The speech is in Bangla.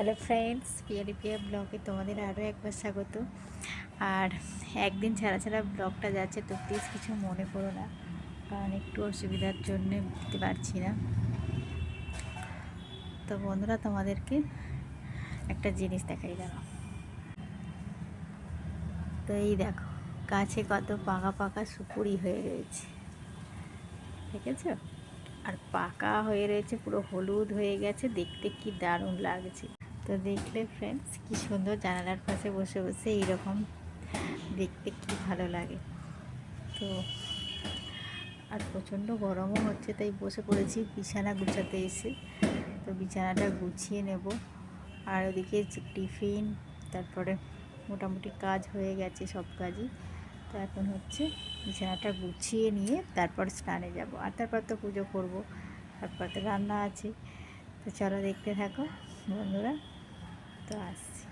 হ্যালো ফ্রেন্ডস পিয়ারি পিয়া ব্লগে তোমাদের আরও একবার স্বাগত। আর একদিন ছাড়া ছাড়া ব্লগটা যাচ্ছে তো প্লিজ কিছু মনে করো না, কারণ একটু অসুবিধার জন্য দিতে পারছি না। তো বন্ধুরা, তোমাদেরকে একটা জিনিস দেখাই দাঁড়াও তো এই দেখো, গাছে কত পাকা পাকা সুপুরি হয়ে রয়েছে। ঠিক আছে আর পাকা হয়ে রয়েছে, পুরো হলুদ হয়ে গেছে, দেখতে কি দারুণ লাগছে। তো দেখলে ফ্রেন্ডস কি সুন্দর জানালার পাশে বসে বসে এইরকম দেখতে কি ভালো লাগে। তো আর প্রচণ্ড গরমও হচ্ছে, তাই বসে পড়েছি, বিছানা গুছাতে এসে। তো বিছানাটা গুছিয়ে নেব। আর ওদিকে টিফিন, তারপরে মোটামুটি কাজ হয়ে গেছে সব কাজই। তো এখন হচ্ছে বিছানাটা গুছিয়ে নিয়ে তারপর স্নানে যাব। আর তারপর তো পুজো করব, তারপর তো রান্না আছে। তো চলো দেখতে থাকো বন্ধুরা। তো আসছি